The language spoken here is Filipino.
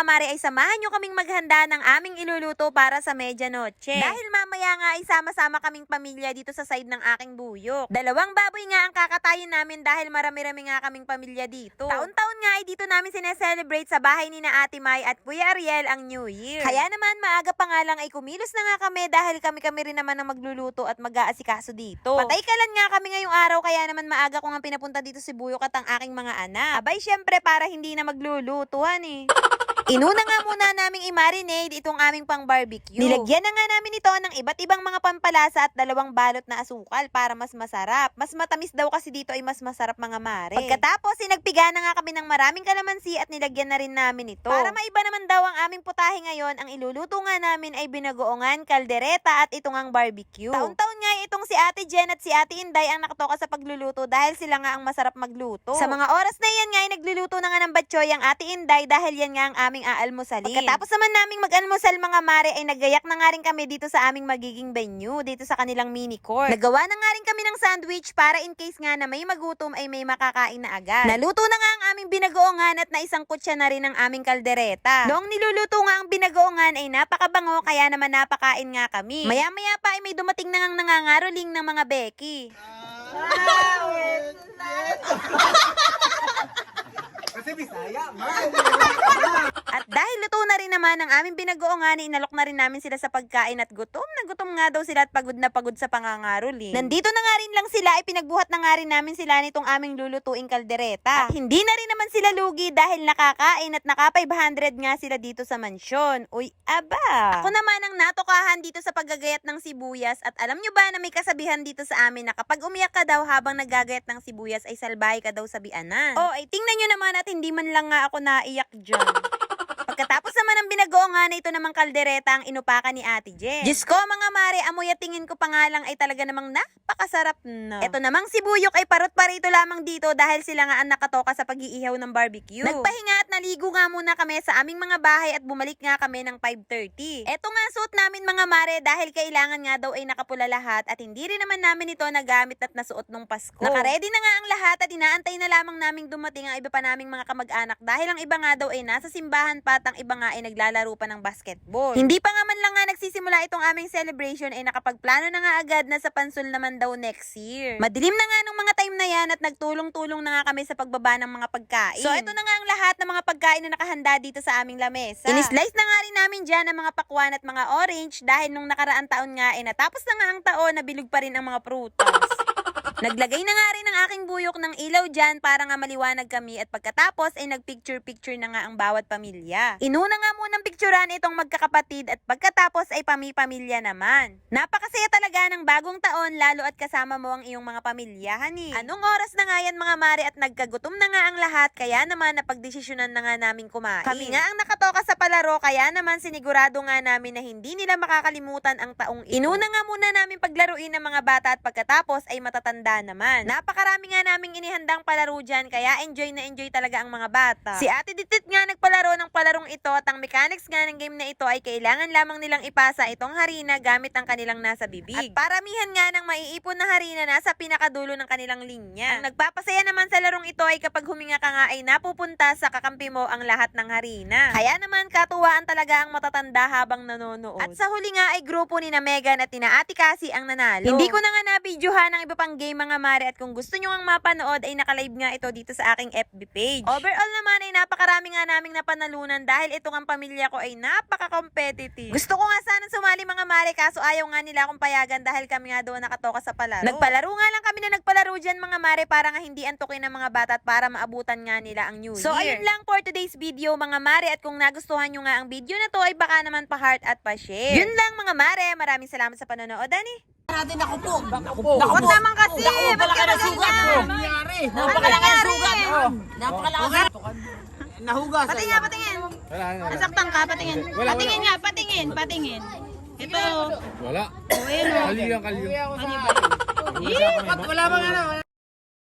mga mare ay samahan nyo kaming maghanda ng aming iluluto para sa medianoche. Dahil mamaya nga ay sama-sama kaming pamilya dito sa side ng aking buyok. Dalawang baboy nga ang kakatayin namin dahil marami-rami nga kaming pamilya dito. Taon-taon nga ay dito namin sineselebrate sa bahay ni na Ate Mai at Kuya Ariel ang New Year. Kaya naman maaga pa nga lang ay kumilos na nga kami dahil kami-kami rin naman ang magluluto at mag-aasikaso dito. Patay kalan nga kami ngayong araw kaya naman maaga ko nga pinapunta dito si Buyok at ang aking mga anak. Abay syempre para hindi na maglulutuhan eh. Inuna nga muna naming i-marinade itong aming pang barbecue. Nilagyan na nga namin ito ng iba't ibang mga pampalasa at dalawang balot na asukal para mas masarap. Mas matamis daw kasi dito ay mas masarap mga mare. Pagkatapos, sinagpiga na nga kami ng maraming kalamansi at nilagyan na rin namin ito. Para maiba naman daw ang aming putahe ngayon, ang iluluto nga namin ay binagoongan, kaldereta at itong ang barbecue. Taon-taon nga itong si Ate Jen at si Ate Inday ang nakatoka sa pagluluto dahil sila nga ang masarap magluto. Sa mga oras na yan nga ay nagluluto na nga ng batchoy ang Ate Inday dahil yan nga ang aming aalmusalin. Pagkatapos naman naming mag-almusal mga mare ay nagayak na nga rin kami dito sa aming magiging venue, dito sa kanilang mini court. Nagawa na nga rin kami ng sandwich para in case nga na may magutom ay may makakain na agad. Naluto na nga ang aming binagoongan at naisang kutsa na rin ang aming kaldereta. Noong niluluto nga ang binagoongan ay napakabango kaya naman napakain nga kami. Maya-maya pa ay may dumating na ngang nangangaroling ng mga Becky. Bisaya, man. At dahil luto na rin naman ang aming binagoongan, inalok na rin namin sila sa pagkain at gutom na gutom nga daw sila at pagod na pagod sa pangangaroling. Nandito na nga rin lang sila, ay pinagbuhat na nga rin namin sila nitong aming lulutuing kaldereta. At hindi na rin naman sila lugi dahil nakakain at naka 500 nga sila dito sa mansyon. Uy, aba! Ako naman ang natokahan dito sa paggagayat ng sibuyas at alam nyo ba na may kasabihan dito sa amin na kapag umiyak ka daw habang naggagayat ng sibuyas ay salbahe ka daw sa bianan. Oh, ay tingnan nyo naman at hindi man lang nga ako naiyak dyan. Pagkatapos naman ng binagoongan, ito namang kaldereta ang inupakan ni Ate Jen. Diyos ko mga mare, amoy at tingin ko pa nga lang ay talaga namang napakasarap na. Ito namang sibuyok ay parot parito lamang dito dahil sila nga ang nakatoka sa pag-iihaw ng barbecue. Nagpahinga naligo nga muna kami sa aming mga bahay at bumalik nga kami ng 5.30. Ito nga suot namin mga mare dahil kailangan nga daw ay nakapula lahat at hindi rin naman namin ito nagamit at nasuot nung Pasko. Nakaredy na nga ang lahat at inaantay na lamang naming dumating ang iba pa naming mga kamag-anak dahil ang iba nga daw ay nasa simbahan pa at ang iba nga ay naglalaro pa ng basketball. Hindi pa nga man lang nga nagsisimula itong aming celebration ay nakapagplano na nga agad na sa pansol naman daw next year. Madilim na nga nung mga time na yan at nagtulong-tulong na nga kami sa pagbaba ng mga pagkain. So ito na nga ang lahat ng mga pagkain na nakahanda dito sa aming lamesa. Inislice na nga rin namin dyan ang mga pakwan at mga orange dahil nung nakaraan taon nga ay natapos na nga ang taon na bilog pa rin ang mga prutas. Naglagay na nga rin ang aking buyok ng ilaw dyan para nga maliwanag kami at pagkatapos ay nagpicture-picture na nga ang bawat pamilya. Inuna nga munang picturean itong magkakapatid at pagkatapos ay pami-pamilya naman. Napakasaya talaga ng bagong taon lalo at kasama mo ang iyong mga pamilya, hani. Anong oras na nga yan mga mare at nagkagutom na nga ang lahat kaya naman napagdesisyonan na nga namin kumain. Kami nga ang nakatoka sa palaro kaya naman sinigurado nga namin na hindi nila makakalimutan ang taong ito. Inuna nga muna namin paglaruin ng mga bata at pagkatapos ay matatanda naman. Napakarami nga naming inihandang palaro dyan kaya enjoy na enjoy talaga ang mga bata. Si Ate Ditit nga nagpalaro ng palarong ito at ang mechanics nga ng game na ito ay kailangan lamang nilang ipasa itong harina gamit ang kanilang nasa bibig. At paramihan nga ng maiipon na harina nasa pinakadulo ng kanilang linya. Ang nagpapasaya naman sa larong ito ay kapag huminga ka nga ay napupunta sa kakampi mo ang lahat ng harina. Kaya naman katuwaan talaga ang matatanda habang nanonood. At sa huli nga ay grupo ni na Megan at ni na Ate Cassie ang nanalo. Hindi ko na nga na-videohan ang iba pang game mga mare at kung gusto nyo ang mapanood ay nakalive nga ito dito sa aking FB page. Overall naman ay napakarami nga naming napanalunan dahil itong ang pamilya ko ay napaka-competitive. Gusto ko nga sana sumali mga mare kaso ayaw nga nila akong payagan dahil kami nga doon nakatoka sa palaro. Nagpalaro nga lang kami na nagpalaro dyan mga mare para nga hindi antukin ng mga bata at para maabutan nga nila ang New so, Year. So ayun lang for today's video mga mare at kung nagustuhan nyo nga ang video na to ay baka naman pa-heart at pa-share. Yun lang mga mare, maraming salamat sa panonood. Ani? Natin ako po. Naku po. Huwag naman kasi, ba't ka sugat ganyan? po. Nangyari. Napakalaki ng nangyari? sugat. Oh. Napakalaki. Nahugas. Patingin patingin. Wala, wala. Nasaktan ka, patingin. Wala, patingin wala. nga, patingin, patingin. Ito. Wala. Oh, ayun o. Kalyo yan, kalyo. Wala bang ano?